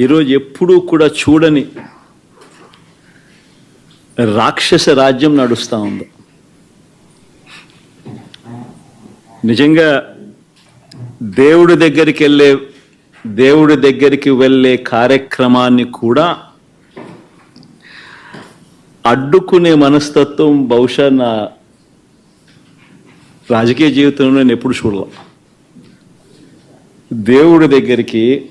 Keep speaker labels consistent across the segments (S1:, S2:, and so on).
S1: ఈరోజు ఎప్పుడూ కూడా చూడని రాక్షస రాజ్యం నడుస్తూ ఉంది. నిజంగా దేవుడి దగ్గరికి వెళ్ళే దేవుడి దగ్గరికి వెళ్ళే కార్యక్రమాన్ని కూడా అడ్డుకునే మనస్తత్వం బహుశా నా రాజకీయ జీవితంలో నేను ఎప్పుడు చూడలే. దేవుడి దగ్గరికి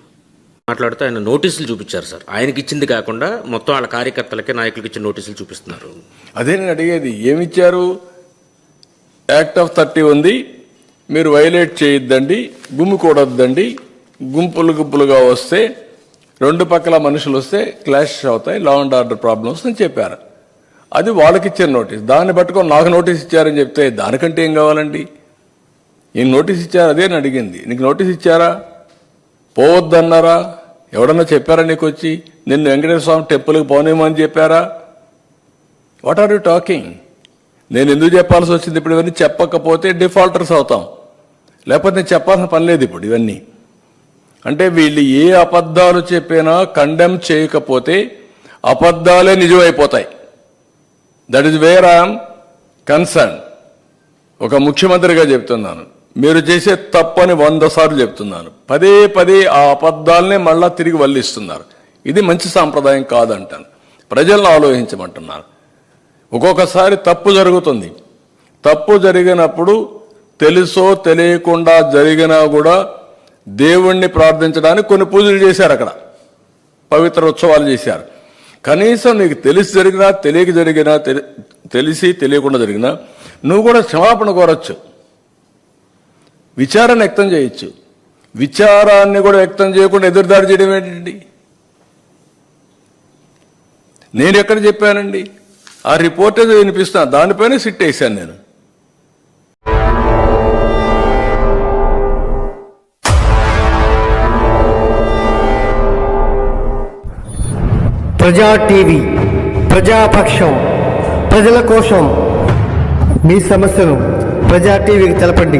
S2: మాట్లాడుతూ ఆయన నోటీసులు చూపించారు సార్. ఆయనకి ఇచ్చింది కాకుండా మొత్తం వాళ్ళ కార్యకర్తలకే నాయకులకి ఇచ్చిన నోటీసులు చూపిస్తున్నారు.
S3: అదే నేను అడిగేది ఏమిచ్చారు? యాక్ట్ ఆఫ్ థర్టీ ఉంది. మీరు వైలేట్ చేయొద్దండి గుమ్మికూడొద్దండి గుంపులు గుంపులుగా వస్తే రెండు పక్కల మనుషులు వస్తే క్లాష్ అవుతాయి లా అండ్ ఆర్డర్ ప్రాబ్లమ్స్ అని చెప్పారు. అది వాళ్ళకి ఇచ్చిన నోటీస్. దాన్ని పట్టుకొని నాకు నోటీస్ ఇచ్చారని చెప్తే దానికంటే ఏం కావాలండి? ఈ నోటీస్ ఇచ్చారు అదే అని అడిగింది. నీకు నోటీస్ ఇచ్చారా? పోవద్దన్నారా? ఎవడన్నా చెప్పారా నీకు వచ్చి నిన్ను వెంకటేశ్వర స్వామి టెంపుల్కి పోనేమని చెప్పారా? వాట్ ఆర్ యూ టాకింగ్ నేను ఎందుకు చెప్పాల్సి వచ్చింది ఇప్పుడు ఇవన్నీ చెప్పకపోతే డిఫాల్టర్స్ అవుతాం. లేకపోతే నేను చెప్పాల్సిన పని లేదు ఇప్పుడు ఇవన్నీ. అంటే వీళ్ళు ఏ అబద్ధాలు చెప్పినా కండెమ్ చేయకపోతే అబద్ధాలే నిజమైపోతాయి. That is where I'm concerned ఒక ముఖ్యమంత్రిగా చెప్తున్నాను. మీరు చేసే తప్పని వంద సార్లు చెప్తున్నాను పదే పదే ఆ అబద్ధాలనే మళ్ళా తిరిగి వల్లిస్తున్నారు. ఇది మంచి సాంప్రదాయం కాదంటాను. ప్రజలను ఆలోచించమంటున్నారు. ఒక్కొక్కసారి తప్పు జరుగుతుంది. తప్పు జరిగినప్పుడు తెలుసో తెలియకుండా జరిగినా కూడా దేవుణ్ణి ప్రార్థించడానికి కొన్ని పూజలు చేశారు అక్కడ. పవిత్ర ఉత్సవాలు చేశారు. కనీసం నీకు తెలిసి జరిగినా తెలియక జరిగినా తెలి- తెలిసి తెలియకుండా జరిగినా నువ్వు కూడా క్షమాపణ కోరచ్చు. విచారణ వ్యక్తం చేయొచ్చు. విచారాన్ని కూడా వ్యక్తం చేయకుండా ఎదురుదాడి చేయడం ఏంటండి? నేను ఎక్కడ చెప్పానండి? ఆ రిపోర్ట్ ఏదో వినిపిస్తున్నా. దానిపైన సిట్ వేశాను నేను.
S4: ప్రజా టీవీ ప్రజాపక్షం ప్రజల కోసం మీ సమస్యను ప్రజా టీవీకి తెలపండి.